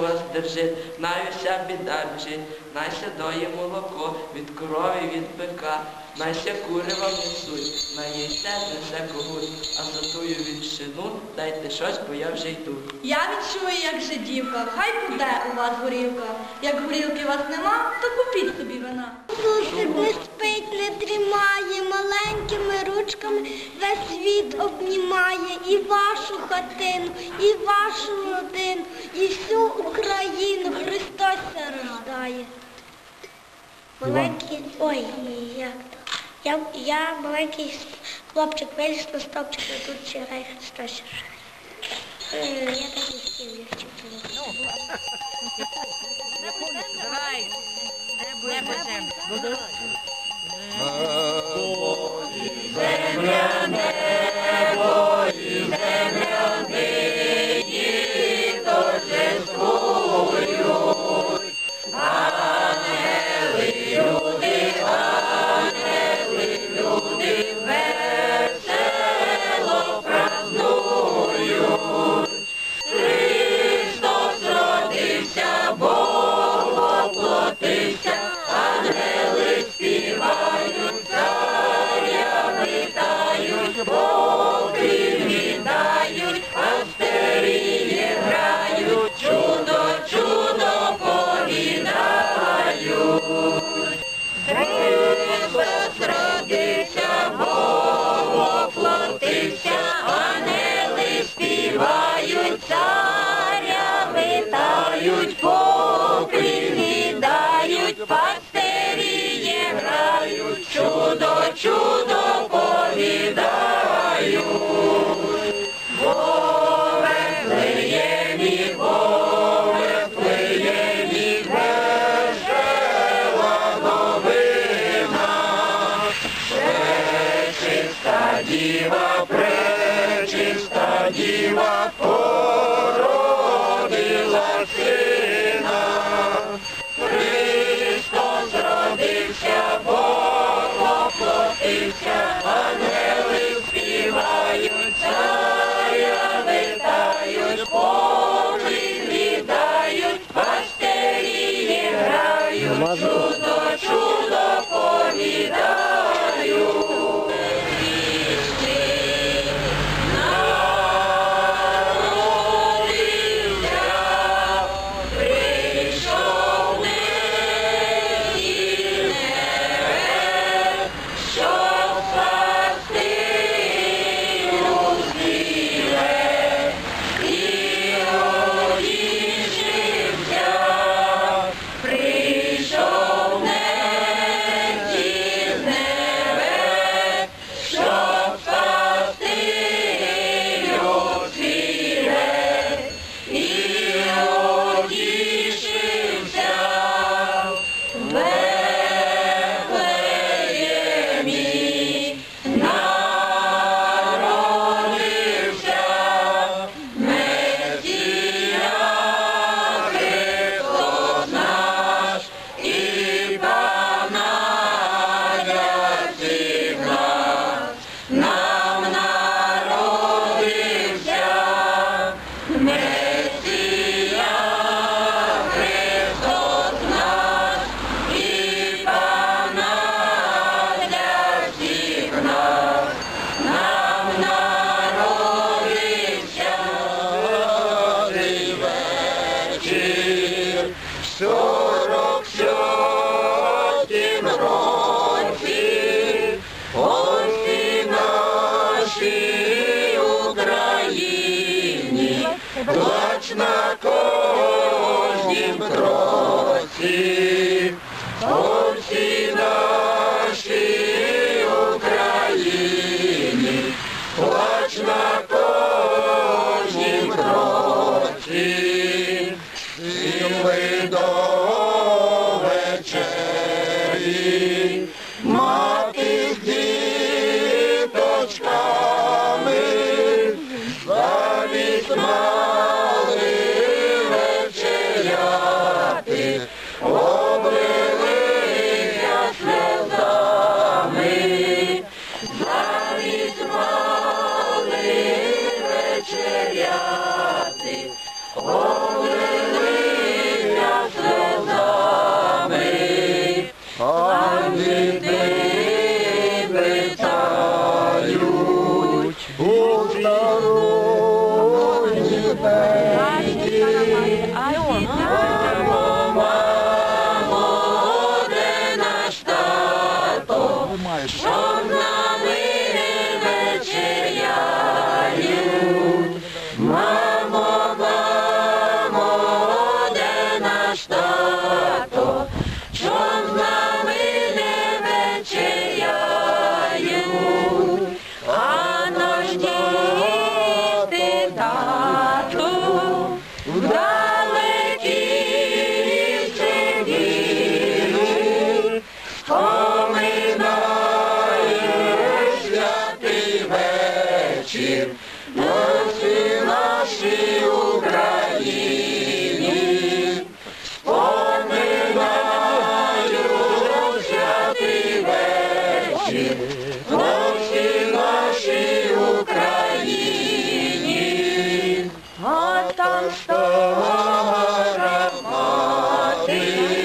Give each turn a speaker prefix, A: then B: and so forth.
A: вас держить, най уся біда біжить, доє молоко, від корови, від бика, найся кури вам несуть, наїсте несе когут, а за тую відшину дайте щось, бо я вже йду.
B: Я відчую, як жидівка, хай буде у вас горілка. Як горілки у вас нема, то купіть собі вина.
C: Не спить, не дрімає, маленькими ручками весь світ обнімає і вашу хатину, і вашу родину, і всю Україну Христос рождає. Маленький, ой, як то? Я, я маленький хлопчик виліз на стопчик, а тут Христос рождає. Е, Я так не хотів, я хотів цього.
D: Давай. Небо землю.
B: Принідають, пастирі грають, чудо, чудо повідаю, Бове плиє мій, Бове плиє мій, весела новина. Пречиста діва, пречиста діва, вечеряти, ой, Senhor. Amen.